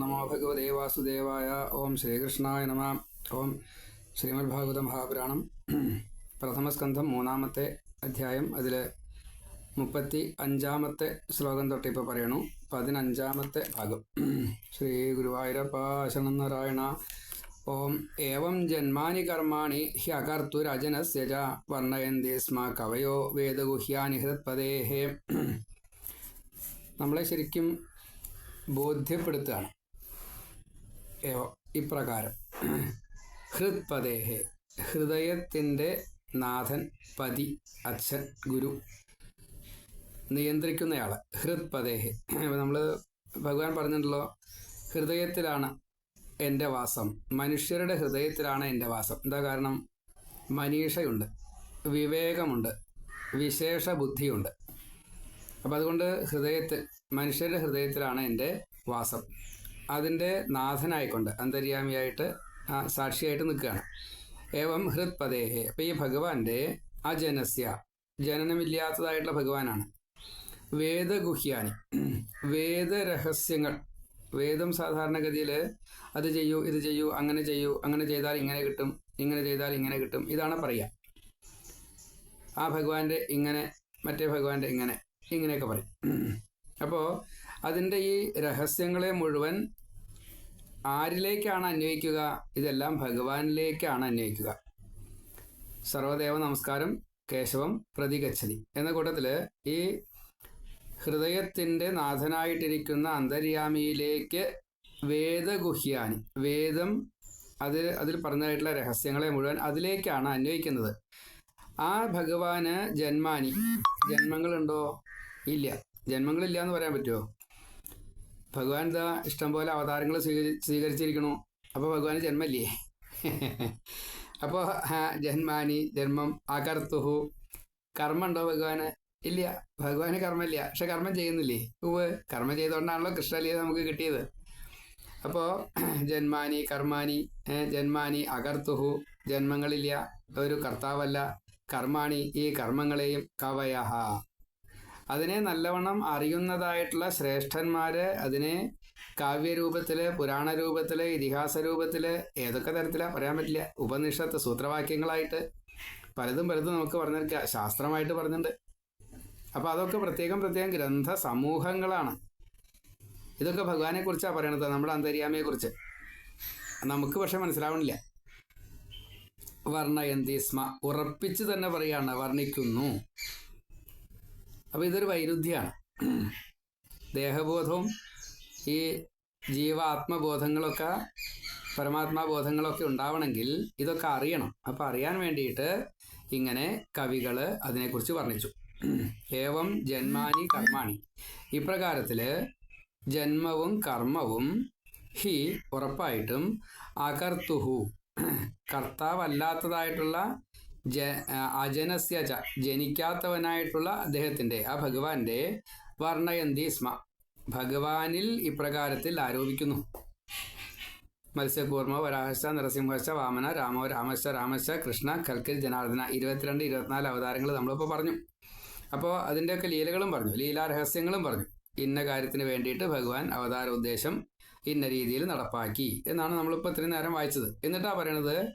നമോ ഭഗവതേ വാസുദേവായ ഓം ശ്രീകൃഷ്ണായ നമ ഓം ശ്രീമദ് ഭാഗവത മഹാപുരാണം പ്രഥമസ്കന്ധം മൂന്നാമത്തെ അധ്യായം അതിൽ മുപ്പത്തി അഞ്ചാമത്തെ ശ്ലോകം തൊട്ട് ഇപ്പോൾ പറയണു. പതിനഞ്ചാമത്തെ ഭാഗം. ശ്രീ ഗുരുവായൂരപ്പ ശരണം നാരായണ ഓം ഏവം ജന്മാനി കർമാണി ഹ്യകർത്തുരജനസ്യ ച വർണയന്തി സ്മ കവയോ വേദഗുഹ്യാനി ഹൃത്പദേഹേ. നമ്മളെ ശരിക്കും ബോധ്യപ്പെടുത്തുകയാണ്. ഇപ്രകാരം. ഹൃത്പദേഹെ ഹൃദയത്തിന്റെ നാഥൻ പതി അച്ഛൻ ഗുരു നിയന്ത്രിക്കുന്നയാൾ ഹൃത്പദേഹെ. നമ്മൾ ഭഗവാൻ പറഞ്ഞിട്ടുണ്ടല്ലോ ഹൃദയത്തിലാണ് എന്റെ വാസം. മനുഷ്യരുടെ ഹൃദയത്തിലാണ് എന്റെ വാസം. എന്താ കാരണം? മനീഷയുണ്ട് വിവേകമുണ്ട് വിശേഷ ബുദ്ധിയുണ്ട് അപ്പം അതുകൊണ്ട് ഹൃദയത്തിൽ മനുഷ്യരുടെ ഹൃദയത്തിലാണ് എന്റെ വാസം. അതിന്റെ നാഥനായിക്കൊണ്ട് അന്തര്യാമിയായിട്ട് സാക്ഷിയായിട്ട് നിൽക്കുകയാണ്. ഏവം ഹൃത്പദേഹെ അപ്പം ഈ ഭഗവാന്റെ അജനസ്യ ജനനമില്ലാത്തതായിട്ടുള്ള ഭഗവാനാണ്. വേദഗുഹ്യാനി വേദരഹസ്യങ്ങൾ വേദം സാധാരണഗതിയിൽ അത് ചെയ്യൂ ഇത് ചെയ്യൂ അങ്ങനെ ചെയ്യൂ അങ്ങനെ ചെയ്താൽ ഇങ്ങനെ കിട്ടും ഇങ്ങനെ ചെയ്താൽ ഇങ്ങനെ കിട്ടും ഇതാണ് പറയുക. ആ ഭഗവാന്റെ ഇങ്ങനെ മറ്റേ ഭഗവാന്റെ ഇങ്ങനെ ഇങ്ങനെയൊക്കെ പറയും. അപ്പോൾ അതിന്റെ ഈ രഹസ്യങ്ങളെ മുഴുവൻ ആരിലേക്കാണ് അന്വയിക്കുക? ഇതെല്ലാം ഭഗവാനിലേക്കാണ് അന്വയിക്കുക. സർവദേവ നമസ്കാരം കേശവം പ്രതികച്ചതി. എന്ന കൂട്ടത്തിൽ ഈ ഹൃദയത്തിന്റെ നാഥനായിട്ടിരിക്കുന്ന അന്തര്യാമിയിലേക്ക് വേദഗുഹ്യാനി വേദം അതിൽ അതിൽ പറഞ്ഞതായിട്ടുള്ള രഹസ്യങ്ങളെ മുഴുവൻ അതിലേക്കാണ് അന്വയിക്കുന്നത്. ആ ഭഗവാന് ജന്മാനി. ജന്മങ്ങളുണ്ടോ? ഇല്ല. ജന്മങ്ങളില്ല എന്ന് പറയാൻ പറ്റുമോ ഭഗവാൻ എന്താ ഇഷ്ടംപോലെ അവതാരങ്ങൾ സ്വീകരി സ്വീകരിച്ചിരിക്കണു. അപ്പോൾ ഭഗവാന് ജന്മല്ലേ? അപ്പോൾ ജന്മാനി ജന്മം അകർത്തുഹു. കർമ്മ ഉണ്ടോ ഭഗവാന്? ഇല്ല. ഭഗവാന് കർമ്മമില്ല പക്ഷെ കർമ്മം ചെയ്യുന്നില്ലേ? ഉവ് കർമ്മം ചെയ്തുകൊണ്ടാണല്ലോ കൃഷ്ണലീല നമുക്ക് കിട്ടിയത്. അപ്പോൾ ജന്മാനി കർമാനി ജന്മാനി അകർത്തുഹു. ജന്മങ്ങളില്ല. ഒരു കർത്താവല്ല. കർമാണി ഈ കർമ്മങ്ങളെയും കവയഹ. അതിനെ നല്ലവണ്ണം അറിയുന്നതായിട്ടുള്ള ശ്രേഷ്ഠന്മാര് അതിനെ കാവ്യരൂപത്തിൽ പുരാണ രൂപത്തിൽ ഇതിഹാസ രൂപത്തിൽ ഏതൊക്കെ തരത്തിലാ പറയാൻ പറ്റില്ല. ഉപനിഷത്ത് സൂത്രവാക്യങ്ങളായിട്ട് പലതും പലതും നമുക്ക് പറഞ്ഞിരിക്കുക ശാസ്ത്രമായിട്ട് പറഞ്ഞിട്ടുണ്ട്. അപ്പൊ അതൊക്കെ പ്രത്യേകം പ്രത്യേകം ഗ്രന്ഥ സമൂഹങ്ങളാണ്. ഇതൊക്കെ ഭഗവാനെ കുറിച്ചാണ് പറയണത് നമ്മുടെ അന്തര്യാമയെ കുറിച്ച്. നമുക്ക് പക്ഷെ മനസ്സിലാവണില്ല. വർണയന്തി സ്മ ഉറപ്പിച്ച് തന്നെ പറയാണ് വർണിക്കുന്നു. അപ്പൊ ഇതൊരു വൈരുദ്ധ്യമാണ് ദേഹബോധവും ഈ ജീവാത്മബോധങ്ങളൊക്കെ പരമാത്മാബോധങ്ങളൊക്കെ ഉണ്ടാവണമെങ്കിൽ ഇതൊക്കെ അറിയണം. അപ്പൊ അറിയാൻ വേണ്ടിയിട്ട് ഇങ്ങനെ കവികൾ അതിനെക്കുറിച്ച് വർണിച്ചു. ഏവം ജന്മാനി കർമാണി. ഇപ്രകാരത്തിൽ ജന്മവും കർമ്മവും ഹി ഉറപ്പായിട്ടും അകർത്തുഹു. കർത്താവല്ലാത്തതായിട്ടുള്ള ജ അജനസ്യ ച ജനിക്കാത്തവനായിട്ടുള്ള അദ്ദേഹത്തിന്റെ ആ ഭഗവാന്റെ വർണയന്തി സ്മ. ഭഗവാനിൽ ഇപ്രകാരത്തിൽ ആരോപിക്കുന്നു. മത്സ്യകൂർമ്മ വരാഹശ നരസിംഹശ വാമന രാമോ രാമശ രാമശ കൃഷ്ണ കൽക്കരി ജനാർദ്ദന ഇരുപത്തിരണ്ട് ഇരുപത്തിനാല് അവതാരങ്ങൾ നമ്മളിപ്പോൾ പറഞ്ഞു. അപ്പോൾ അതിന്റെയൊക്കെ ലീലകളും പറഞ്ഞു ലീലാരഹസ്യങ്ങളും പറഞ്ഞു. ഇന്ന കാര്യത്തിന് വേണ്ടിയിട്ട് ഭഗവാൻ അവതാര ഉദ്ദേശം ഇന്ന രീതിയിൽ നടപ്പാക്കി എന്നാണ് നമ്മളിപ്പോൾ ഇത്രയും നേരം വായിച്ചത്. എന്നിട്ടാ പറയണത്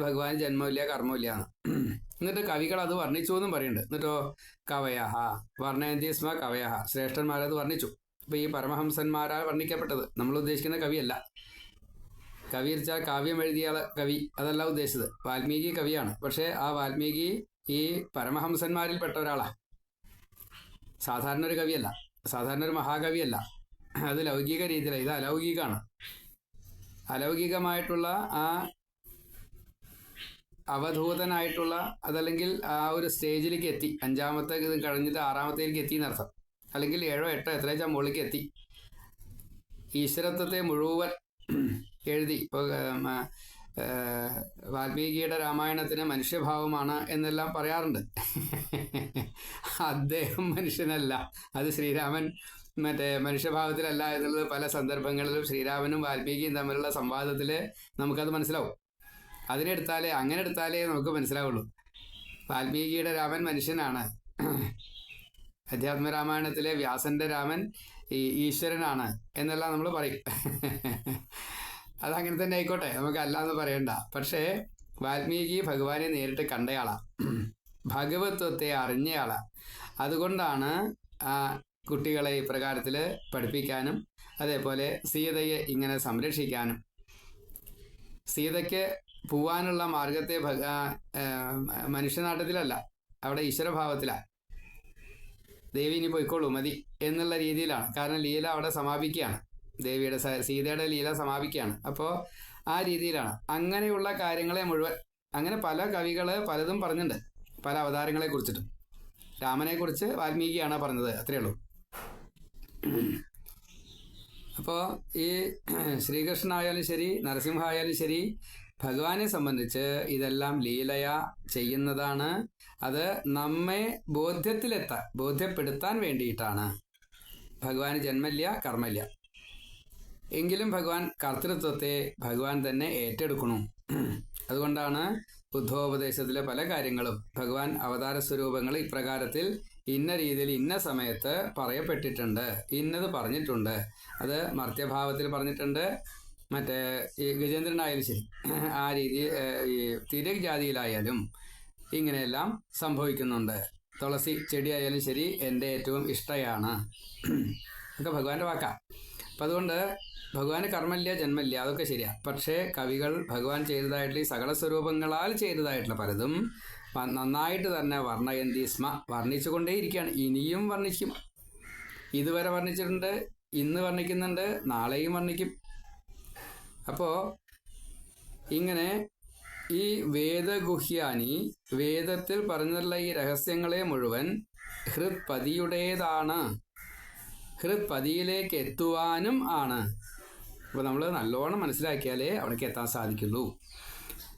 ഭഗവാൻ ജന്മമില്ല കർമ്മമില്ല എന്ന് എന്നിട്ട് കവികൾ അത് വർണിച്ചു എന്നും പറയുന്നുണ്ട്. എന്നിട്ടോ കവയഹ വർണയന്തി സ്മ കവയഹ ശ്രേഷ്ഠന്മാരത് വർണിച്ചു. ഇപ്പൊ ഈ പരമഹംസന്മാരാ വർണിക്കപ്പെട്ടത്. നമ്മൾ ഉദ്ദേശിക്കുന്ന കവിയല്ല. കവി വെച്ചാൽ കാവ്യം എഴുതിയ കവി. അതല്ല ഉദ്ദേശിച്ചത്. വാൽമീകി കവിയാണ്. പക്ഷേ ആ വാൽമീകി ഈ പരമഹംസന്മാരിൽപ്പെട്ട ഒരാളാണ് സാധാരണ ഒരു കവിയല്ല. സാധാരണ ഒരു മഹാകവിയല്ല. അത് ലൗകിക രീതിയിലാണ് ഇത് അലൗകികമാണ്. അലൗകികമായിട്ടുള്ള ആ അവധൂതനായിട്ടുള്ള അതല്ലെങ്കിൽ ആ ഒരു സ്റ്റേജിലേക്ക് എത്തി. അഞ്ചാമത്തെ ഇത് കഴിഞ്ഞിട്ട് ആറാമത്തേക്ക് എത്തി എന്നർത്ഥം. അല്ലെങ്കിൽ ഏഴോ എട്ടോ എത്ര വെച്ചാൽ മുകളിലേക്ക് എത്തി. ഈശ്വരത്വത്തെ മുഴുവൻ എഴുതി. ഇപ്പോൾ വാൽമീകിയുടെ രാമായണത്തിന് മനുഷ്യഭാവമാണ് എന്നെല്ലാം പറയാറുണ്ട്. അദ്ദേഹം മനുഷ്യനല്ല. അത് ശ്രീരാമൻ മറ്റേ മനുഷ്യഭാവത്തിലല്ല എന്നുള്ളത് പല സന്ദർഭങ്ങളിലും ശ്രീരാമനും വാൽമീകിയും തമ്മിലുള്ള സംവാദത്തിൽ നമുക്കത് മനസ്സിലാവും. അതിനെടുത്താലേ അങ്ങനെ എടുത്താലേ നമുക്ക് മനസ്സിലാവുള്ളൂ. വാൽമീകിയുടെ രാമൻ മനുഷ്യനാണ്. അധ്യാത്മരാമായണത്തിലെ വ്യാസന്റെ രാമൻ ഈ ഈശ്വരനാണ് എന്നെല്ലാം നമ്മൾ പറയും. അതങ്ങനെ തന്നെ ആയിക്കോട്ടെ നമുക്ക് അല്ലാന്ന് പറയണ്ട. പക്ഷേ വാൽമീകി ഭഗവാനെ നേരിട്ട് കണ്ടയാളാ. ഭഗവത്വത്തെ അറിഞ്ഞയാളാ. അതുകൊണ്ടാണ് കുട്ടികളെ ഇപ്രകാരത്തിൽ പഠിപ്പിക്കാനും അതേപോലെ സീതയെ ഇങ്ങനെ സംരക്ഷിക്കാനും. സീതയ്ക്ക് പോവാനുള്ള മാർഗത്തെ ഭഗ മനുഷ്യനാട്ടത്തിലല്ല അവിടെ ഈശ്വരഭാവത്തിലാണ് ദേവി ഇനി പോയിക്കോളൂ മതി എന്നുള്ള രീതിയിലാണ്. കാരണം ലീല അവിടെ സമാപിക്കുകയാണ്. ദേവിയുടെ സീതയുടെ ലീല സമാപിക്കുകയാണ്. അപ്പോൾ ആ രീതിയിലാണ്. അങ്ങനെയുള്ള കാര്യങ്ങളെ മുഴുവൻ അങ്ങനെ പല കവികൾ പലതും പറഞ്ഞിട്ടുണ്ട് പല അവതാരങ്ങളെ കുറിച്ചിട്ടും. രാമനെ കുറിച്ച് വാൽമീകിയാണ് പറഞ്ഞത് അത്രയേ ഉള്ളൂ. അപ്പോൾ ഈ ശ്രീകൃഷ്ണനായാലും ശരി നരസിംഹ ആയാലും ശരി ഭഗവാനെ സംബന്ധിച്ച് ഇതെല്ലാം ലീലയ ചെയ്യുന്നതാണ്. അത് നമ്മെ ബോധ്യത്തിലെത്താൻ ബോധ്യപ്പെടുത്താൻ വേണ്ടിയിട്ടാണ്. ഭഗവാൻ ജന്മല്ല കർമ്മല്ല എങ്കിലും ഭഗവാൻ കർത്തൃത്വത്തെ ഭഗവാൻ തന്നെ ഏറ്റെടുക്കണു. അതുകൊണ്ടാണ് ബുദ്ധോപദേശത്തിലെ പല കാര്യങ്ങളും. ഭഗവാൻ അവതാര സ്വരൂപങ്ങൾ ഇപ്രകാരത്തിൽ ഇന്ന രീതിയിൽ ഇന്ന സമയത്ത് പറയപ്പെട്ടിട്ടുണ്ട് ഇന്നത് പറഞ്ഞിട്ടുണ്ട്. അത് മർത്യഭാവത്തിൽ പറഞ്ഞിട്ടുണ്ട്. മറ്റേ ഈ ഗജേന്ദ്രനായാലും ശരി ആ രീതി ഈ തിരക് ജാതിയിലായാലും ഇങ്ങനെയെല്ലാം സംഭവിക്കുന്നുണ്ട്. തുളസി ചെടിയായാലും ശരി എന്റെ ഏറ്റവും ഇഷ്ടയാണ്. ഒക്കെ ഭഗവാന്റെ വാക്കാ. അപ്പം അതുകൊണ്ട് ഭഗവാന് കർമ്മമില്ല ജന്മമില്ല അതൊക്കെ ശരിയാണ് പക്ഷേ കവികൾ ഭഗവാൻ ചെയ്തതായിട്ടുള്ള ഈ സകല സ്വരൂപങ്ങളാൽ ചെയ്തതായിട്ടുള്ള പലതും നന്നായിട്ട് തന്നെ വർണയന്തി സ്മ വർണിച്ചുകൊണ്ടേയിരിക്കുകയാണ്. ഇനിയും വർണിക്കും. ഇതുവരെ വർണിച്ചിട്ടുണ്ട് ഇന്ന് വർണിക്കുന്നുണ്ട് നാളെയും വർണിക്കും. അപ്പോൾ ഇങ്ങനെ ഈ വേദഗുഹ്യാനി വേദത്തിൽ പറഞ്ഞിട്ടുള്ള ഈ രഹസ്യങ്ങളെ മുഴുവൻ ഹൃത്പതിയുടേതാണ്. ഹൃത്പതിയിലേക്ക് എത്തുവാനും ആണ്. അപ്പോൾ നമ്മൾ നല്ലോണം മനസ്സിലാക്കിയാലേ അവിടേക്ക് എത്താൻ സാധിക്കുള്ളൂ.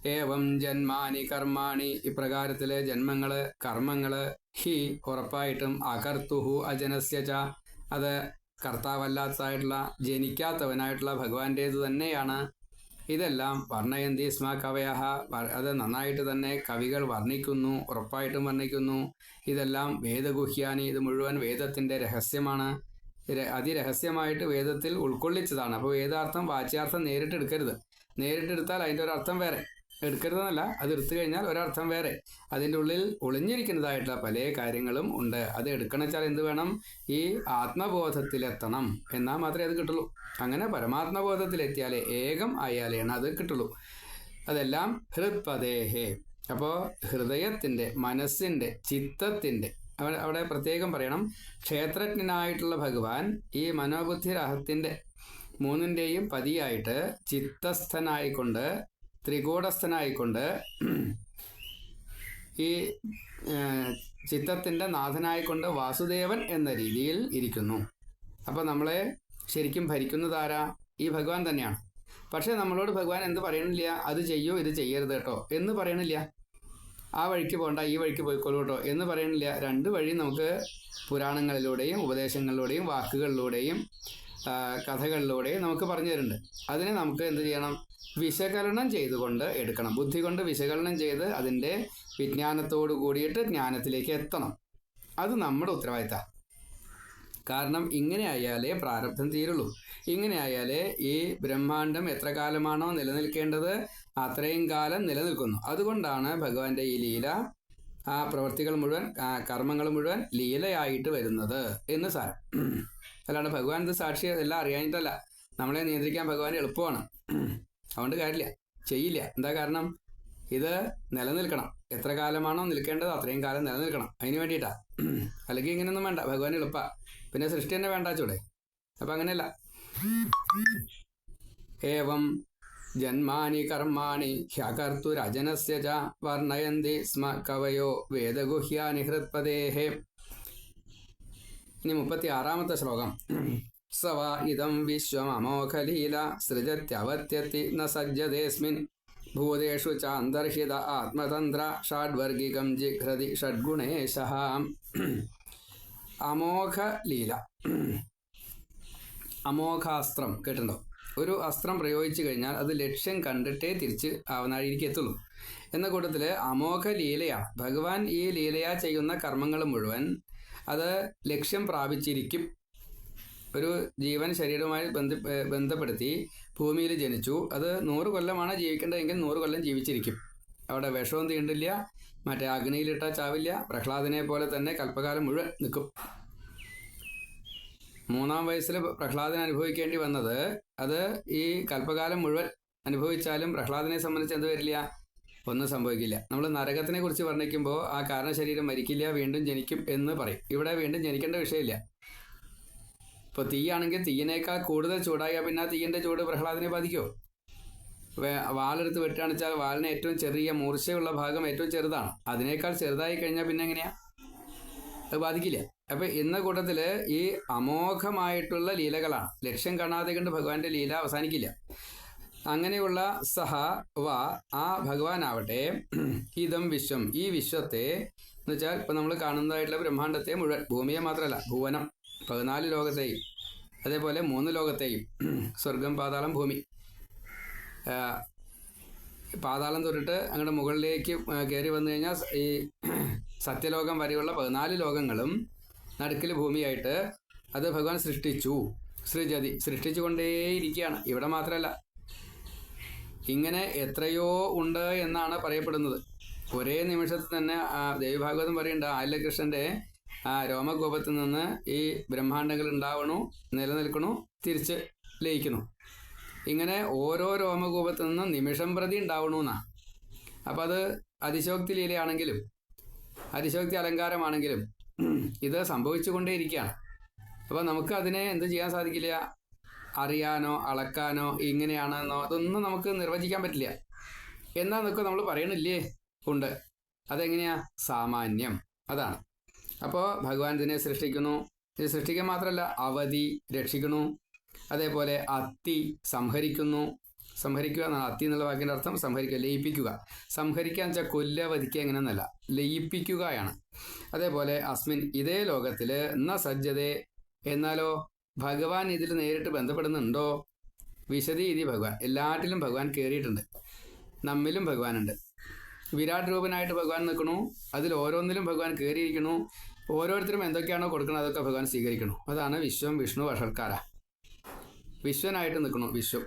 ഏവം ജന്മാനി കർമാണി. ഇപ്രകാരത്തിലെ ജന്മങ്ങൾ കർമ്മങ്ങൾ ഹി ഉറപ്പായിട്ടും അകർത്തുഹു അജനസ്യ ച. അത് കർത്താവല്ലാത്തതായിട്ടുള്ള ജനിക്കാത്തവനായിട്ടുള്ള ഭഗവാന്റേത് തന്നെയാണ്. ഇതെല്ലാം വർണയന്തി സ്മ കവയഹ. അത് നന്നായിട്ട് തന്നെ കവികൾ വർണിക്കുന്നു ഉറപ്പായിട്ടും വർണിക്കുന്നു. ഇതെല്ലാം വേദഗുഹ്യാനി ഇത് മുഴുവൻ വേദത്തിന്റെ രഹസ്യമാണ്. അതിരഹസ്യമായിട്ട് വേദത്തിൽ ഉൾക്കൊള്ളിച്ചതാണ്. അപ്പോൾ വേദാർത്ഥം വാച്യാർത്ഥം നേരിട്ടെടുക്കരുത്. നേരിട്ടെടുത്താൽ അതിന്റെ ഒരു അർത്ഥം വേറെ. എടുക്കരുതെന്നല്ല അത് എടുത്തു കഴിഞ്ഞാൽ ഒരർത്ഥം വേറെ. അതിന്റെ ഉള്ളിൽ ഒളിഞ്ഞിരിക്കുന്നതായിട്ടുള്ള പല കാര്യങ്ങളും ഉണ്ട്. അത് എടുക്കണം വെച്ചാൽ എന്ത് വേണം? ഈ ആത്മബോധത്തിലെത്തണം. എന്നാൽ മാത്രമേ അത് കിട്ടുള്ളൂ. അങ്ങനെ പരമാത്മബോധത്തിലെത്തിയാലേ ഏകം ആയാലേണ് അത് കിട്ടുള്ളൂ. അതെല്ലാം ഹൃത്പദേഹേ. അപ്പോൾ ഹൃദയത്തിന്റെ മനസ്സിന്റെ ചിത്തത്തിന്റെ അവിടെ പ്രത്യേകം പറയണം. ക്ഷേത്രജ്ഞനായിട്ടുള്ള ഭഗവാൻ ഈ മനോബുദ്ധി രഹത്തിന്റെ മൂന്നിന്റെയും പതിയായിട്ട് ചിത്തസ്ഥനായിക്കൊണ്ട് ത്രികൂടസ്ഥനായിക്കൊണ്ട് ഈ ചിത്തത്തിന്റെ നാഥനായിക്കൊണ്ട് വാസുദേവൻ എന്ന രീതിയിൽ ഇരിക്കുന്നു. അപ്പോൾ നമ്മളെ ശരിക്കും ഭരിക്കുന്നതാരാ ഈ ഭഗവാൻ തന്നെയാണ്. പക്ഷേ നമ്മളോട് ഭഗവാൻ എന്ത് പറയണില്ല? അത് ചെയ്യോ ഇത് ചെയ്യരുത് കേട്ടോ. എന്ന് പറയണില്ല. ആ വഴിക്ക് പോകണ്ട ഈ വഴിക്ക് പോയിക്കോളൂ കേട്ടോ. എന്ന് പറയണില്ല. രണ്ട് വഴി നമുക്ക് പുരാണങ്ങളിലൂടെയും ഉപദേശങ്ങളിലൂടെയും വാക്കുകളിലൂടെയും കഥകളിലൂടെയും നമുക്ക് പറഞ്ഞു തരുന്നുണ്ട്. അതിനെ നമുക്ക് എന്ത് ചെയ്യണം? വിശകലനം ചെയ്തുകൊണ്ട് എടുക്കണം. ബുദ്ധി കൊണ്ട് വിശകലനം ചെയ്ത് അതിന്റെ വിജ്ഞാനത്തോട് കൂടിയിട്ട് ജ്ഞാനത്തിലേക്ക് എത്തണം. അത് നമ്മുടെ ഉത്തരവാദിത്തം. കാരണം ഇങ്ങനെ ആയാലേ പ്രാരബ്ധം തീരുള്ളൂ. ഇങ്ങനെ ആയാലേ ഈ ബ്രഹ്മാണ്ടം എത്ര കാലമാണോ നിലനിൽക്കേണ്ടത് അത്രയും കാലം നിലനിൽക്കുന്നു. അതുകൊണ്ടാണ് ഭഗവാന്റെ ഈ ലീല ആ പ്രവൃത്തികൾ മുഴുവൻ കർമ്മങ്ങൾ മുഴുവൻ ലീലയായിട്ട് വരുന്നത് എന്ന് സാരം. അല്ലാണ്ട് ഭഗവാൻ ഇത് സാക്ഷി എല്ലാം അറിയാനിട്ടല്ല നമ്മളെ നിയന്ത്രിക്കാൻ ഭഗവാൻ എളുപ്പമാണ്. അതുകൊണ്ട് കാര്യമില്ല. ചെയ്യില്ല. എന്താ കാരണം? ഇത് നിലനിൽക്കണം. എത്ര കാലമാണോ നിൽക്കേണ്ടത് അത്രയും കാലം നിലനിൽക്കണം. അതിന് വേണ്ടിയിട്ടാ. അല്ലെങ്കിൽ ഇങ്ങനെയൊന്നും വേണ്ട. ഭഗവാൻ എളുപ്പ. പിന്നെ സൃഷ്ടി തന്നെ വേണ്ട ചൂടെ. അപ്പം അങ്ങനെയല്ല. ഏവം ജന്മാനി കർമാണി ഹ്യകർത്തുരജനസ്യ ച വർണയന്തി സ്മ കവയോ വേദഗുഹ്യാനി ഹൃത്പദേഹേ ഇനി മുപ്പത്തി ആറാമത്തെ ശ്ലോകം. സവ ഇതം വിശ്വമോഖലീല സൃജത്യവത്യത്തി ന സജ്ജതേസ്മിൻ ഭൂതേഷു ചാന്തർഹിത ആത്മതന്ത്ര ഷാഡ്വർഗികം ജിഘ്രതി ഷഡ്ഗുണേശ അമോഘലീല അമോഘാസ്ത്രം കേട്ടിട്ടുണ്ടോ? ഒരു അസ്ത്രം പ്രയോഗിച്ചു കഴിഞ്ഞാൽ അത് ലക്ഷ്യം കണ്ടിട്ടേ തിരിച്ച് ആവനാഴിയിലേക്ക് എത്തുള്ളൂ. എന്ന കൂട്ടത്തിൽ അമോഘ ലീലയാണ് ഭഗവാൻ ഈ ലീലയാ ചെയ്യുന്ന കർമ്മങ്ങൾ മുഴുവൻ അത് ലക്ഷ്യം പ്രാപിച്ചിരിക്കും. ഒരു ജീവൻ ശരീരവുമായി ബന്ധ ബന്ധപ്പെടുത്തി ഭൂമിയിൽ ജനിച്ചു. അത് നൂറ് കൊല്ലമാണ് ജീവിക്കേണ്ടതെങ്കിൽ നൂറ് കൊല്ലം ജീവിച്ചിരിക്കും. അവിടെ വിഷവും തീണ്ടില്ല മറ്റേ അഗ്നിയിലിട്ടാൽ ചാവില്ല പ്രഹ്ലാദിനെ പോലെ തന്നെ കൽപ്പകാലം മുഴുവൻ നിൽക്കും. മൂന്നാം വയസ്സിൽ പ്രഹ്ലാദൻ അനുഭവിക്കേണ്ടി വന്നത് അത് ഈ കൽപ്പകാലം മുഴുവൻ അനുഭവിച്ചാലും പ്രഹ്ലാദിനെ സംബന്ധിച്ച് എന്ത് വരില്ല? ഒന്നും സംഭവിക്കില്ല. നമ്മൾ നരകത്തിനെ കുറിച്ച് വർണിക്കുമ്പോൾ ആ കാരണശരീരം മരിക്കില്ല വീണ്ടും ജനിക്കും എന്ന് പറയും. ഇവിടെ വീണ്ടും ജനിക്കേണ്ട വിഷയമില്ല. ഇപ്പോൾ തീയാണെങ്കിൽ തീയിനേക്കാൾ കൂടുതൽ ചൂടായാൽ പിന്നെ ആ തീയിന്റെ ചൂട് പ്രഹ്ലാദിനെ ബാധിക്കുമോ വാലെടുത്ത് വെട്ടാണിച്ചാൽ വാലിന് ഏറ്റവും ചെറിയ മൂർച്ചയുള്ള ഭാഗം ഏറ്റവും ചെറുതാണ്. അതിനേക്കാൾ ചെറുതായി കഴിഞ്ഞാൽ പിന്നെ എങ്ങനെയാ? അത് ബാധിക്കില്ല. അപ്പൊ ഇന്ന കൂട്ടത്തിൽ ഈ അമോഘമായിട്ടുള്ള ലീലകളാണ്. ലക്ഷ്യം കാണാതെ കണ്ട് ഭഗവാന്റെ ലീല അവസാനിക്കില്ല. അങ്ങനെയുള്ള സഹ വ ആ ഭഗവാനാവട്ടെ ഇതം വിശ്വം ഈ വിശ്വത്തെ എന്ന് വെച്ചാൽ ഇപ്പൊ നമ്മൾ കാണുന്നതായിട്ടുള്ള ബ്രഹ്മാണ്ടത്തെ മുഴുവൻ ഭൂമിയെ മാത്രമല്ല ഭുവനം. പതിനാല് ലോകത്തെയും അതേപോലെ മൂന്ന് ലോകത്തെയും സ്വർഗം പാതാളം ഭൂമി. പാതാളം തൊട്ടിട്ട് അങ്ങോട്ട് മുകളിലേക്ക് കയറി വന്നു കഴിഞ്ഞാൽ ഈ സത്യലോകം വരെയുള്ള പതിനാല് ലോകങ്ങളും നടുക്കിൽ ഭൂമിയായിട്ട് അത് ഭഗവാൻ സൃഷ്ടിച്ചു. സൃജതി സൃഷ്ടിച്ചുകൊണ്ടേയിരിക്കുകയാണ്. ഇവിടെ മാത്രമല്ല ഇങ്ങനെ എത്രയോ ഉണ്ട് എന്നാണ് പറയപ്പെടുന്നത്. ഒരേ നിമിഷത്തിൽ തന്നെ ദേവിഭാഗവതം പറയുന്നുണ്ട് ആയില്യകൃഷ്ണന്റെ ആ രോമകോപത്തിൽ നിന്ന് ഈ ബ്രഹ്മാണ്ടങ്ങൾ ഉണ്ടാവണു നിലനിൽക്കണു തിരിച്ച് ലയിക്കുന്നു ഇങ്ങനെ ഓരോ രോമകൂപത്തിൽ നിന്ന് നിമിഷം പ്രതി ഉണ്ടാവണമെന്നാ അപ്പം അത് അതിശോക്തി ലീലയാണെങ്കിലും അതിശോക്തി അലങ്കാരമാണെങ്കിലും ഇത് സംഭവിച്ചുകൊണ്ടേയിരിക്കുകയാണ്. അപ്പോൾ നമുക്ക് അതിനെ എന്ത് ചെയ്യാൻ സാധിക്കില്ല? അറിയാനോ അളക്കാനോ ഇങ്ങനെയാണെന്നോ അതൊന്നും നമുക്ക് നിർവചിക്കാൻ പറ്റില്ല. എന്നാന്നൊക്കെ നമ്മൾ പറയണില്ലേ? ഉണ്ട്. അതെങ്ങനെയാ? സാമാന്യം. അതാണ്. അപ്പോൾ ഭഗവാൻ ഇതിനെ സൃഷ്ടിക്കുന്നു. ഇത് സൃഷ്ടിക്കുക മാത്രമല്ല അവധി രക്ഷിക്കുന്നു. അതേപോലെ അത്തി സംഹരിക്കുന്നു. സംഹരിക്കുക എന്നാണ്. അത്തി എന്നുള്ള വാക്കിന്റെ അർത്ഥം സംഹരിക്കുക ലയിപ്പിക്കുക. സംഹരിക്കുക എന്ന് വെച്ചാൽ കൊല്ല വധിക്കുക എങ്ങനെയെന്നല്ല ലയിപ്പിക്കുകയാണ് അതേപോലെ അസ്മിൻ ഇതേ ലോകത്തിൽ ന സജ്ജതേ. എന്നാലോ ഭഗവാൻ ഇതിൽ നേരിട്ട് ബന്ധപ്പെടുന്നുണ്ടോ? വിശദീതി ഭഗവാൻ. എല്ലാറ്റിലും ഭഗവാൻ കയറിയിട്ടുണ്ട് നമ്മിലും ഭഗവാനുണ്ട്. വിരാട് രൂപനായിട്ട് ഭഗവാൻ നിൽക്കണു. അതിൽ ഓരോന്നിലും ഭഗവാൻ കയറിയിരിക്കണു. ഓരോരുത്തരും എന്തൊക്കെയാണോ കൊടുക്കുന്നത് അതൊക്കെ ഭഗവാൻ സ്വീകരിക്കണു. അതാണ് വിശ്വം വിഷ്ണു വഷർക്കാര വിശ്വനായിട്ട് നിൽക്കണു വിശ്വം.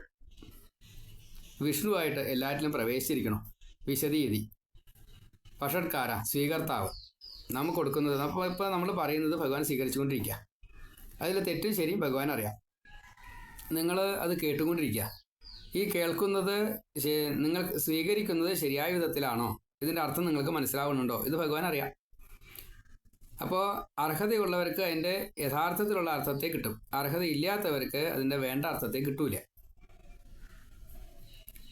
വിഷ്ണുവായിട്ട് എല്ലാറ്റിലും പ്രവേശിച്ചിരിക്കണം. വിശദീതി. വഷട്കാര സ്വീകർത്താവ്. നമുക്ക് കൊടുക്കുന്നത് അപ്പോൾ ഇപ്പോൾ നമ്മൾ പറയുന്നത് ഭഗവാൻ സ്വീകരിച്ചുകൊണ്ടിരിക്കുക അതിൽ തെറ്റും ശരിയും ഭഗവാൻ അറിയാം നിങ്ങൾ അത് കേട്ടുകൊണ്ടിരിക്കുക ഈ കേൾക്കുന്നത് നിങ്ങൾ സ്വീകരിക്കുന്നത് ശരിയായ വിധത്തിലാണോ? ഇതിന്റെ അർത്ഥം നിങ്ങൾക്ക് മനസ്സിലാവുന്നുണ്ടോ? ഇത് ഭഗവാൻ അറിയാം. അപ്പോൾ അർഹതയുള്ളവർക്ക് അതിന്റെ യഥാർത്ഥത്തിലുള്ള അർത്ഥത്തെ കിട്ടും. അർഹതയില്ലാത്തവർക്ക് അതിന്റെ വേണ്ട അർത്ഥത്തെ കിട്ടൂല.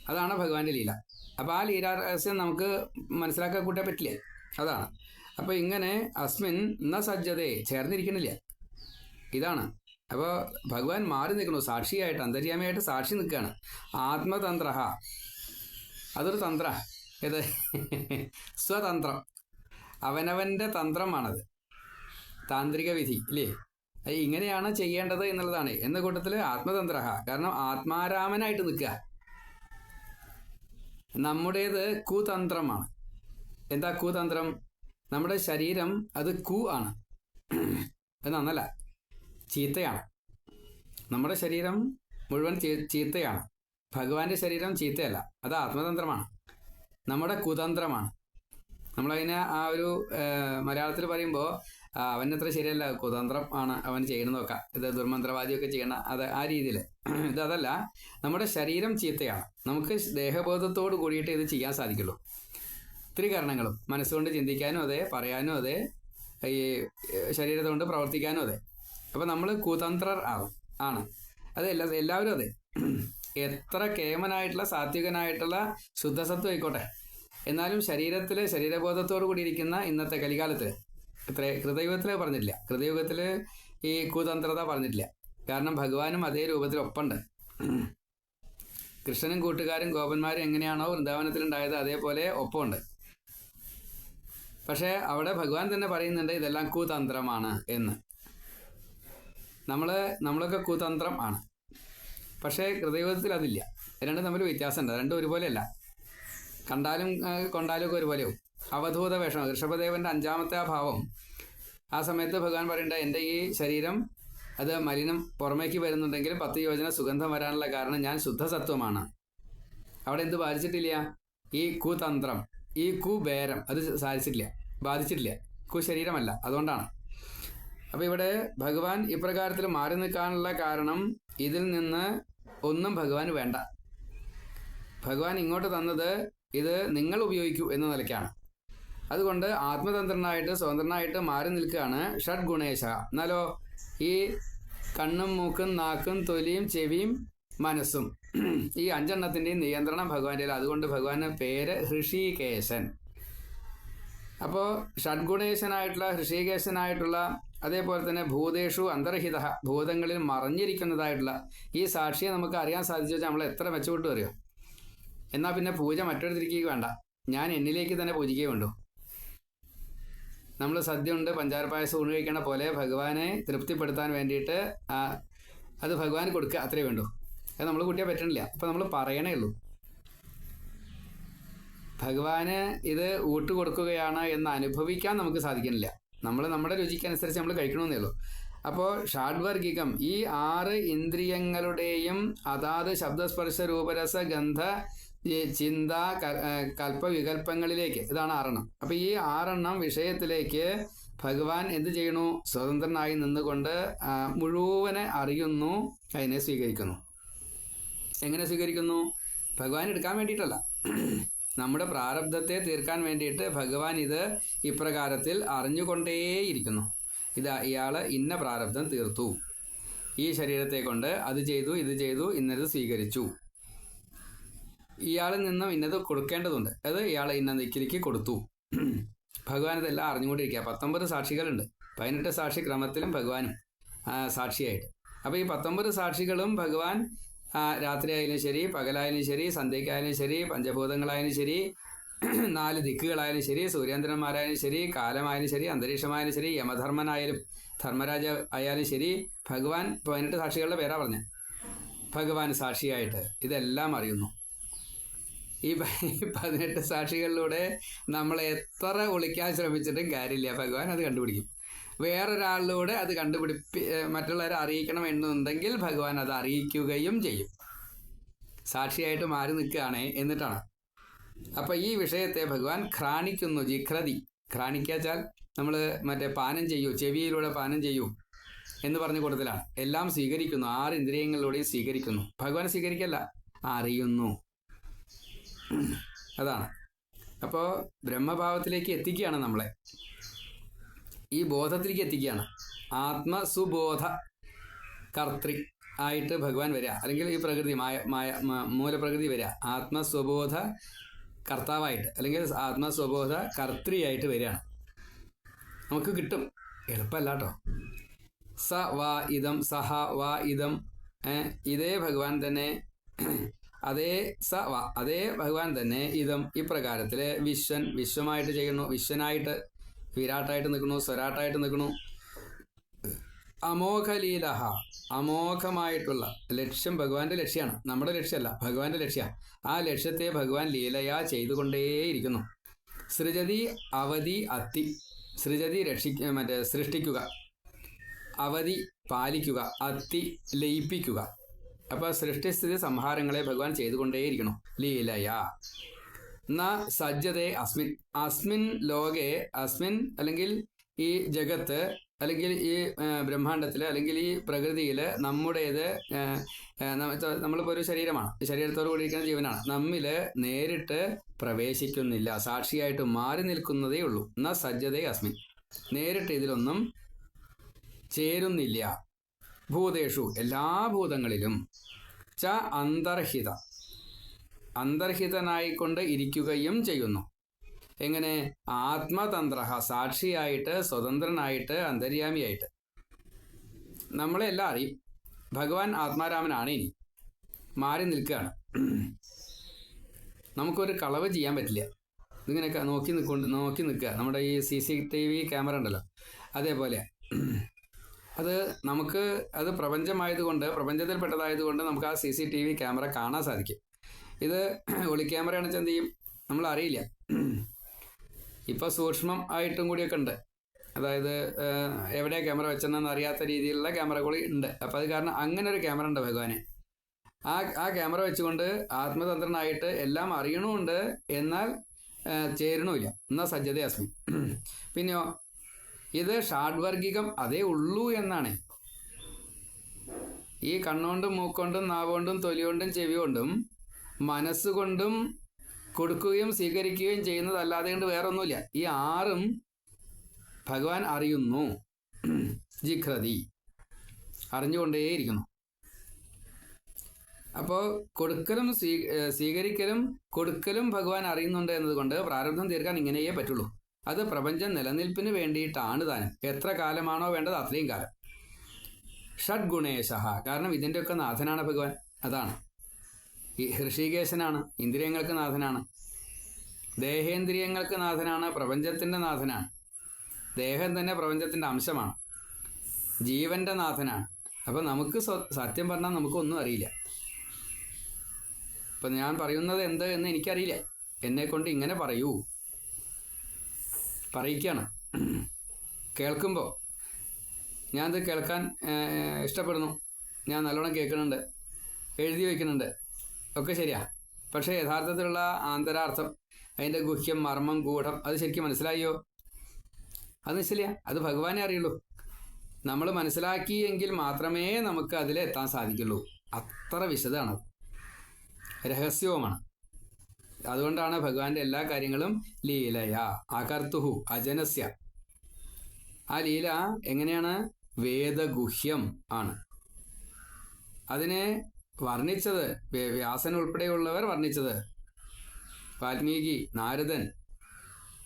അതാണ് ഭഗവാന്റെ ലീല. അപ്പോൾ ആ ലീലാ രഹസ്യം നമുക്ക് മനസ്സിലാക്കാൻ കൂട്ടാൻ പറ്റില്ല? അതാണ്. അപ്പോൾ ഇങ്ങനെ അസ്മിൻ ന സജ്ജതയെ ചേർന്നിരിക്കണില്ല ഇതാണ്. അപ്പോൾ ഭഗവാൻ മാറി നിൽക്കുന്നു. സാക്ഷിയായിട്ട് അന്തര്യാമിയായിട്ട് സാക്ഷി നിൽക്കുകയാണ്. ആത്മതന്ത്ര അതൊരു തന്ത്ര. ഏത്? സ്വതന്ത്രം. അവനവന്റെ തന്ത്രമാണത്. താന്ത്രിക വിധി ഇല്ലേ? ഇങ്ങനെയാണ് ചെയ്യേണ്ടത് എന്നുള്ളതാണ്. എന്ന കൂട്ടത്തിൽ ആത്മതന്ത്ര കാരണം ആത്മാരാമനായിട്ട് നിൽക്കുക. നമ്മുടേത് കുതന്ത്രമാണ്. എന്താ കുതന്ത്രം? നമ്മുടെ ശരീരം അത് കു ആണ്. അത് നന്നല്ല. ചീത്തയാണ്. നമ്മുടെ ശരീരം മുഴുവൻ ചീത്തയാണ്. ഭഗവാന്റെ ശരീരം ചീത്തയല്ല. അത് ആത്മതന്ത്രമാണ്. നമ്മുടെ കുതന്ത്രമാണ്. നമ്മളതിനെ ആ ഒരു മലയാളത്തിൽ പറയുമ്പോൾ അവനത്ര ശരിയല്ല. കുതന്ത്രം ആണ് അവൻ ചെയ്യണമെന്നൊക്കെ ഇത് ദുർമന്ത്രവാദിയൊക്കെ ചെയ്യണ അത് ആ രീതിയിൽ ഇത് അതല്ല. നമ്മുടെ ശരീരം ചീത്തയാണ്. നമുക്ക് ദേഹബോധത്തോട് കൂടിയിട്ട് ഇത് ചെയ്യാൻ സാധിക്കുള്ളൂ. ഒത്തിരി കാരണങ്ങളും. മനസ്സുകൊണ്ട് ചിന്തിക്കാനും അതെ പറയാനും അതെ. ഈ ശരീരത്തെ കൊണ്ട് പ്രവർത്തിക്കാനും അതെ. അപ്പോൾ നമ്മൾ കുതന്ത്രർ ആവും. ആണ്. അത് എല്ലാ എല്ലാവരും അതെ. എത്ര കേമനായിട്ടുള്ള സാത്വികനായിട്ടുള്ള ശുദ്ധസത്വം ആയിക്കോട്ടെ. എന്നാലും ശരീരത്തിൽ ശരീരബോധത്തോടു കൂടി ഇരിക്കുന്ന ഇന്നത്തെ കലികാലത്ത് ഇത്ര കൃതയുഗത്തിൽ പറഞ്ഞിട്ടില്ല. കൃതയുഗത്തിൽ ഈ കുതന്ത്രത പറഞ്ഞിട്ടില്ല. കാരണം ഭഗവാനും അതേ രൂപത്തിൽ ഒപ്പമുണ്ട്. കൃഷ്ണനും കൂട്ടുകാരും ഗോപന്മാരും എങ്ങനെയാണോ വൃന്ദാവനത്തിലുണ്ടായത് അതേപോലെ ഒപ്പമുണ്ട്. പക്ഷേ അവിടെ ഭഗവാൻ തന്നെ പറയുന്നുണ്ട് ഇതെല്ലാം കുതന്ത്രമാണ് എന്ന്. നമ്മൾ നമ്മളൊക്കെ കുതന്ത്രം ആണ്. പക്ഷേ ഹൃദയത്തിൽ അതില്ല. രണ്ടും തമ്മിൽ വ്യത്യാസമുണ്ട്. രണ്ടും ഒരുപോലെയല്ല. കണ്ടാലും കൊണ്ടാലും ഒക്കെ ഒരുപോലെയാവും അവധൂത വേഷം ഋഷഭദേവന്റെ അഞ്ചാമത്തെ ആ ഭാവം ആ സമയത്ത് ഭഗവാൻ പറയേണ്ട എന്റെ ഈ ശരീരം അത് മലിനം പുറമേക്ക് വരുന്നുണ്ടെങ്കിൽ പത്ത് യോജന സുഗന്ധം വരാനുള്ള കാരണം ഞാൻ ശുദ്ധസത്വമാണ്. അവിടെ എന്ത് ബാധിച്ചിട്ടില്ല? ഈ കുതന്ത്രം ഈ കുബേരം അത് സാധിച്ചിട്ടില്ല. ബാധിച്ചിട്ടില്ല. കു ശരീരമല്ല അതുകൊണ്ടാണ്. അപ്പോൾ ഇവിടെ ഭഗവാൻ ഇപ്രകാരത്തിൽ മാറി നിൽക്കാനുള്ള കാരണം ഇതിൽ നിന്ന് ഒന്നും ഭഗവാൻ വേണ്ട. ഭഗവാൻ ഇങ്ങോട്ട് തന്നത് ഇത് നിങ്ങൾ ഉപയോഗിക്കൂ എന്ന നിലയ്ക്കാണ്. അതുകൊണ്ട് ആത്മതന്ത്രനായിട്ട് സ്വതന്ത്രനായിട്ട് മാറി നിൽക്കുകയാണ് ഷഡ് ഗുണേശ. എന്നാലോ ഈ കണ്ണും മൂക്കും നാക്കും തൊലിയും ചെവിയും മനസ്സും ഈ അഞ്ചെണ്ണത്തിന്റെയും നിയന്ത്രണം ഭഗവാന്റെ അതുകൊണ്ട് ഭഗവാന്റെ പേര് ഹൃഷികേശൻ. അപ്പോൾ ഷഡ്ഗുണേശനായിട്ടുള്ള ഹൃഷികേശനായിട്ടുള്ള അതേപോലെ തന്നെ ഭൂതേഷു അന്തർഹിത ഭൂതങ്ങളിൽ മറഞ്ഞിരിക്കുന്നതായിട്ടുള്ള. ഈ സാക്ഷിയെ നമുക്ക് അറിയാൻ സാധിച്ചു വെച്ചാൽ നമ്മൾ എത്ര മെച്ചപ്പെട്ടു അറിയോ? എന്നാൽ പിന്നെ പൂജ മറ്റൊരുത്തിരിക്കുക വേണ്ട. ഞാൻ എന്നിലേക്ക് തന്നെ പൂജിക്കുകയും ഉണ്ടോ. നമ്മൾ സദ്യ ഉണ്ട് പഞ്ചാര പായസം ഊണ് കഴിക്കണ പോലെ ഭഗവാനെ തൃപ്തിപ്പെടുത്താൻ വേണ്ടിയിട്ട് അത് ഭഗവാൻ കൊടുക്കുക അത്രേ വേണ്ടൂ അത് നമ്മൾ കുട്ടിയെ പറ്റണില്ല. അപ്പം നമ്മൾ പറയണേ ഉള്ളൂ. ഭഗവാന് ഇത് ഊട്ട് കൊടുക്കുകയാണ് എന്ന് അനുഭവിക്കാൻ നമുക്ക് സാധിക്കുന്നില്ല നമ്മൾ നമ്മുടെ രുചിക്കനുസരിച്ച് നമ്മൾ കഴിക്കണമെന്നേ ഉള്ളൂ. അപ്പോൾ ഷാഡ്വർഗികം ഈ ആറ് ഇന്ദ്രിയങ്ങളുടെയും അതാത് ശബ്ദസ്പർശ രൂപരസ ഗന്ധ ചിന്ത കൽപ്പവികൽപ്പങ്ങളിലേക്ക് ഇതാണ് ആറെണ്ണം. അപ്പം ഈ ആറെണ്ണം വിഷയത്തിലേക്ക് ഭഗവാൻ എന്ത് ചെയ്യണു? സ്വതന്ത്രനായി നിന്നുകൊണ്ട് മുഴുവനെ അറിയുന്നു അതിനെ സ്വീകരിക്കുന്നു. എങ്ങനെ സ്വീകരിക്കുന്നു? ഭഗവാൻ എടുക്കാൻ വേണ്ടിയിട്ടല്ല. നമ്മുടെ പ്രാരബ്ധത്തെ തീർക്കാൻ വേണ്ടിയിട്ട് ഭഗവാൻ ഇത് ഇപ്രകാരത്തിൽ അറിഞ്ഞുകൊണ്ടേയിരിക്കുന്നു. ഇത് ഇയാൾ ഇന്ന പ്രാരബ്ധം തീർത്തു. ഈ ശരീരത്തെ കൊണ്ട് അത് ചെയ്തു ഇത് ചെയ്തു ഇന്നത് സ്വീകരിച്ചു. ഇയാളിൽ നിന്നും ഇന്നത് കൊടുക്കേണ്ടതുണ്ട്. അത് ഇയാൾ ഇന്ന നിക്കിലേക്ക് കൊടുത്തു. ഭഗവാൻ ഇതെല്ലാം അറിഞ്ഞുകൊണ്ടിരിക്കുക. പത്തൊമ്പത് സാക്ഷികളുണ്ട്. പതിനെട്ട് സാക്ഷി ക്രമത്തിലും ഭഗവാനും സാക്ഷിയായിട്ട്. അപ്പോൾ ഈ പത്തൊമ്പത് സാക്ഷികളും ഭഗവാൻ രാത്രിയായാലും ശരി പകലായാലും ശരി സന്ധ്യയ്ക്കായാലും ശരി പഞ്ചഭൂതങ്ങളായാലും ശരി നാല് ദിക്കുകളായാലും ശരി സൂര്യേന്ദ്രന്മാരായാലും ശരി കാലമായാലും ശരി അന്തരീക്ഷമായാലും ശരി യമധർമ്മനായാലും ധർമ്മരാജ ആയാലും ശരി ഭഗവാൻ പതിനെട്ട് സാക്ഷികളുടെ പേരാ പറഞ്ഞത് ഭഗവാൻ സാക്ഷിയായിട്ട് ഇതെല്ലാം അറിയുന്നു. ഈ പതിനെട്ട് സാക്ഷികളിലൂടെ നമ്മൾ എത്ര ഒളിക്കാൻ ശ്രമിച്ചിട്ടും കാര്യമില്ല. ഭഗവാൻ അത് കണ്ടുപിടിക്കും. വേറൊരാളിലൂടെ അത് കണ്ടുപിടിപ്പി മറ്റുള്ളവരെ അറിയിക്കണം എന്നുണ്ടെങ്കിൽ ഭഗവാൻ അത് അറിയിക്കുകയും ചെയ്യും. സാക്ഷിയായിട്ട് മാറി നിൽക്കുകയാണ് എന്നിട്ടാണ്. അപ്പൊ ഈ വിഷയത്തെ ഭഗവാൻ ഘ്രാണിക്കുന്നു ജിഖ്രതി. ഘ്രാണിക്കാച്ചാൽ നമ്മൾ മറ്റേ പാനം ചെയ്യൂ ചെവിയിലൂടെ പാനം ചെയ്യൂ എന്ന് പറഞ്ഞ കൂട്ടത്തിലാണ് എല്ലാം സ്വീകരിക്കുന്നു ആറ് ഇന്ദ്രിയങ്ങളിലൂടെയും സ്വീകരിക്കുന്നു. ഭഗവാൻ സ്വീകരിക്കല്ല അറിയുന്നു. അതാണ്. അപ്പോൾ ബ്രഹ്മഭാവത്തിലേക്ക് എത്തിക്കുകയാണ് നമ്മളെ. ഈ ബോധത്തിലേക്ക് എത്തിക്കുകയാണ്. ആത്മസുബോധ കർത്തൃ ആയിട്ട് ഭഗവാൻ വരിക. അല്ലെങ്കിൽ ഈ പ്രകൃതി മായ മായ മൂലപ്രകൃതി വരിക. ആത്മസ്വബോധ കർത്താവായിട്ട് അല്ലെങ്കിൽ ആത്മസ്വബോധ കർത്തൃയായിട്ട് വരികയാണ്. നമുക്ക് കിട്ടും. എളുപ്പമല്ല കേട്ടോ സ വാ ഇതം സഹ വാ ഇതം ഇതേ ഭഗവാൻ തന്നെ അതേ സ അതേ ഭഗവാൻ തന്നെ ഇതം ഇപ്രകാരത്തിൽ വിശ്വൻ വിശ്വമായിട്ട് ചെയ്യുന്നു. വിശ്വനായിട്ട് വിരാട്ടായിട്ട് നിൽക്കണു സ്വരാട്ടായിട്ട് നിൽക്കണു. അമോഘലീലഹ അമോഘമായിട്ടുള്ള ലക്ഷ്യം ഭഗവാന്റെ ലക്ഷ്യമാണ് നമ്മുടെ ലക്ഷ്യമല്ല ഭഗവാന്റെ ലക്ഷ്യ. ആ ലക്ഷ്യത്തെ ഭഗവാൻ ലീലയാ ചെയ്തുകൊണ്ടേയിരിക്കുന്നു. സൃജതി അവധി അത്തി. സൃജതി രക്ഷിക്ക മറ്റേ സൃഷ്ടിക്കുക. അവധി പാലിക്കുക അത്തി ലയിപ്പിക്കുക. അപ്പോൾ സൃഷ്ടിസ്ഥിതി സംഹാരങ്ങളെ ഭഗവാൻ ചെയ്തുകൊണ്ടേയിരിക്കണം ലീലയ. ന സജ്ജതേ അസ്മിൻ അസ്മിൻ ലോകെ അസ്മിൻ അല്ലെങ്കിൽ ഈ ജഗത്ത് അല്ലെങ്കിൽ ഈ ബ്രഹ്മാണ്ടത്തിൽ അല്ലെങ്കിൽ ഈ പ്രകൃതിയിൽ നമ്മുടേത് നമ്മളിപ്പോൾ ഒരു ശരീരമാണ്. ശരീരത്തോട് കൂടിയിരിക്കുന്ന ജീവനാണ്. നമ്മിൽ നേരിട്ട് പ്രവേശിക്കുന്നില്ല. സാക്ഷിയായിട്ട് മാറി നിൽക്കുന്നതേ ഉള്ളൂ. ന സജ്ജതേ അസ്മിൻ. നേരിട്ട് ഇതിലൊന്നും ചേരുന്നില്ല. ഭൂതേഷു എല്ലാ ഭൂതങ്ങളിലും ച അന്തർഹിത. അന്തർഹിതനായിക്കൊണ്ട് ഇരിക്കുകയും ചെയ്യുന്നു. എങ്ങനെ? ആത്മതന്ത്ര സാക്ഷിയായിട്ട് സ്വതന്ത്രനായിട്ട് അന്തര്യാമിയായിട്ട്. നമ്മളെ എല്ലാം അറിയും. ഭഗവാൻ ആത്മാരാമനാണ് ഇനി. മാറി നിൽക്കുകയാണ്. നമുക്കൊരു കളവ് ചെയ്യാൻ പറ്റില്ല. ഇതിങ്ങനെയൊക്കെ നോക്കി നിൽക്കൊണ്ട് നോക്കി നിൽക്കുക. നമ്മുടെ ഈ C C T V camera ഉണ്ടല്ലോ. അതേപോലെ. അത് നമുക്ക് അത് പ്രപഞ്ചമായതുകൊണ്ട് പ്രപഞ്ചത്തിൽപ്പെട്ടതായതുകൊണ്ട് നമുക്ക് ആ C C T V camera കാണാൻ സാധിക്കും. ഇത് ഒളി ക്യാമറയാണെന്ന് വെച്ചാൽ എന്ത് ചെയ്യും നമ്മൾ അറിയില്ല ഇപ്പോൾ സൂക്ഷ്മം ആയിട്ടും കൂടിയൊക്കെ ഉണ്ട്. അതായത് എവിടെയാ ക്യാമറ വെച്ചെന്ന് അറിയാത്ത രീതിയിലുള്ള ക്യാമറ കൂടി ഉണ്ട്. അപ്പൊ അത് കാരണം അങ്ങനെ ഒരു ക്യാമറ ഉണ്ട് ഭഗവാന്. ആ ആ ക്യാമറ വെച്ചുകൊണ്ട് ആത്മതന്ത്രനായിട്ട് എല്ലാം അറിയണമുണ്ട് എന്നാൽ ചേരണമില്ല. എന്നാ സജ്ജത അസ്മി. പിന്നെയോ ഇത് ഷാഡ്വർഗികം അതേ ഉള്ളൂ എന്നാണ്. ഈ കണ്ണുകൊണ്ടും മൂക്കൊണ്ടും നാവുകൊണ്ടും തൊലികൊണ്ടും ചെവി കൊണ്ടും മനസ്സുകൊണ്ടും കൊടുക്കുകയും സ്വീകരിക്കുകയും ചെയ്യുന്നതല്ലാതെ കൊണ്ട് വേറൊന്നുമില്ല. ഈ ആറും ഭഗവാൻ അറിയുന്നു. ജിഖ്രതി അറിഞ്ഞുകൊണ്ടേയിരിക്കുന്നു. അപ്പോൾ കൊടുക്കലും സ്വീ സ്വീകരിക്കലും കൊടുക്കലും ഭഗവാൻ അറിയുന്നുണ്ട് എന്നതുകൊണ്ട് പ്രാരബ്ധം തീർക്കാൻ ഇങ്ങനെയേ പറ്റുള്ളൂ. അത് പ്രപഞ്ചം നിലനിൽപ്പിന് വേണ്ടിയിട്ടാണ് താനും എത്ര കാലമാണോ വേണ്ടത് അത്രയും കാലം. ഷഡ്ഗുണേശ കാരണം ഇതിന്റെയൊക്കെ നാഥനാണ് ഭഗവാൻ. അതാണ്. ഹൃഷികേശനാണ് ഇന്ദ്രിയങ്ങൾക്ക് നാഥനാണ്. ദേഹേന്ദ്രിയങ്ങൾക്ക് നാഥനാണ് പ്രപഞ്ചത്തിന്റെ നാഥനാണ്. ദേഹം തന്നെ പ്രപഞ്ചത്തിന്റെ അംശമാണ്. ജീവന്റെ നാഥനാണ്. അപ്പം നമുക്ക് സത്യം പറഞ്ഞാൽ നമുക്കൊന്നും അറിയില്ല. ഇപ്പം ഞാൻ പറയുന്നത് എന്ത് എന്ന് എനിക്കറിയില്ല. എന്നെ കൊണ്ട് ഇങ്ങനെ പറയൂ. പറയിക്കാണ്. കേൾക്കുമ്പോൾ ഞാനത് കേൾക്കാൻ ഇഷ്ടപ്പെടുന്നു. ഞാൻ നല്ലോണം കേൾക്കുന്നുണ്ട്. എഴുതി വയ്ക്കുന്നുണ്ട്. ഒക്കെ ശരിയാ. പക്ഷേ യഥാർത്ഥത്തിലുള്ള ആന്തരാർത്ഥം അതിന്റെ ഗുഹ്യം മർമ്മം ഗൂഢം അത് ശരിക്കും മനസ്സിലായോ? അത് നിശ്ചയില്ല. അത് ഭഗവാനെ അറിയുള്ളൂ. നമ്മൾ മനസ്സിലാക്കിയെങ്കിൽ മാത്രമേ നമുക്ക് അതിലെത്താൻ സാധിക്കുള്ളൂ. അത്ര വിശദമാണ്. രഹസ്യവുമാണ്. അതുകൊണ്ടാണ് ഭഗവാന്റെ എല്ലാ കാര്യങ്ങളും ലീലയ. അകർത്തുഹു അജനസ്യ. ആ ലീല എങ്ങനെയാണ്? വേദഗുഹ്യം ആണ്. അതിനെ വർണിച്ചത്. വ്യാസൻ ഉൾപ്പെടെയുള്ളവർ വർണിച്ചത്. വാൽമീകി നാരദൻ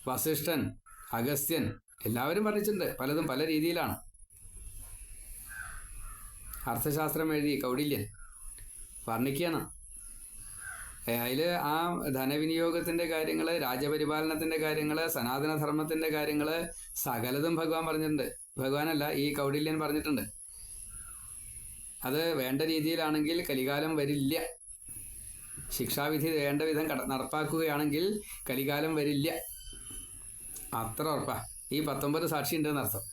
വസിഷ്ഠൻ അഗസ്ത്യൻ എല്ലാവരും വർണിച്ചിട്ടുണ്ട്. പലതും പല രീതിയിലാണ്. അർത്ഥശാസ്ത്രം എഴുതി കൗടില്യൻ വർണിക്കുകയാണ്. അതിൽ ആ ധനവിനിയോഗത്തിന്റെ കാര്യങ്ങൾ രാജപരിപാലനത്തിന്റെ കാര്യങ്ങൾ സനാതനധർമ്മത്തിന്റെ കാര്യങ്ങൾ സകലതും ഭഗവാൻ പറഞ്ഞിട്ടുണ്ട്. ഭഗവാനല്ല ഈ കൗടില്യൻ പറഞ്ഞിട്ടുണ്ട്. അത് വേണ്ട രീതിയിലാണെങ്കിൽ കലികാലം വരില്ല. ശിക്ഷാവിധി വേണ്ട വിധം നടപ്പാക്കുകയാണെങ്കിൽ കലികാലം വരില്ല. അത്ര ഉറപ്പാ. ഈ പത്തൊമ്പത് സാക്ഷി ഉണ്ടെന്ന് അർത്ഥം.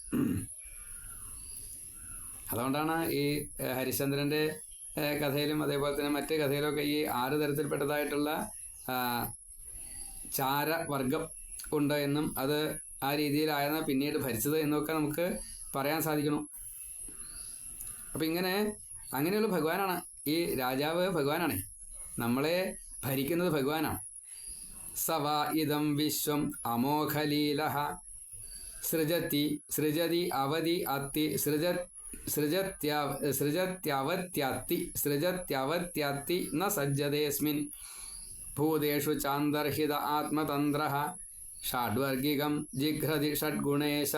അതുകൊണ്ടാണ് ഈ ഹരിശ്ചന്ദ്രന്റെ കഥയിലും അതേപോലെ തന്നെ മറ്റ് കഥയിലൊക്കെ ഈ ആറ് തരത്തിൽപ്പെട്ടതായിട്ടുള്ള ചാരവർഗം ഉണ്ട് എന്നും അത് ആ രീതിയിലായിരുന്ന പിന്നീട് ഭരിച്ചത് എന്നൊക്കെ നമുക്ക് പറയാൻ സാധിക്കണം അപ്പം ഇങ്ങനെ അങ്ങനെയുള്ള ഭഗവാനാണ്. ഈ രാജാവ് ഭഗവാനാണ്. നമ്മളെ ഭരിക്കുന്നത് ഭഗവാനാണ്. സവ ഇതം വിശ്വം അമോഘലീല സൃജത്തി സൃജതി അവധി അത്തി സൃജ സൃജത്യ സൃജത്യവത്യത്തി സൃജത്യവത്യത്തി ന സജ്ജതേസ്മിൻ. ഭൂതേഷു ചാന്തർഹിത ആത്മതന്ത്ര ഷാഡ്വർഗികം ജിഘ്രതി ഷഡ്ഗുണേശ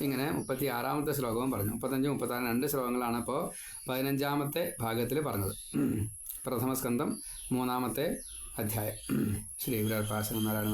ഇങ്ങനെ മുപ്പത്തി ആറാമത്തെ ശ്ലോകവും പറഞ്ഞു. മുപ്പത്തഞ്ച് മുപ്പത്താറ് രണ്ട് ശ്ലോകങ്ങളാണ് ഇപ്പോൾ പതിനഞ്ചാമത്തെ ഭാഗത്തിൽ പറഞ്ഞത്. പ്രഥമസ്കന്ധം മൂന്നാമത്തെ അധ്യായം. ശ്രീ ഗുരുപാസനം നാരായണ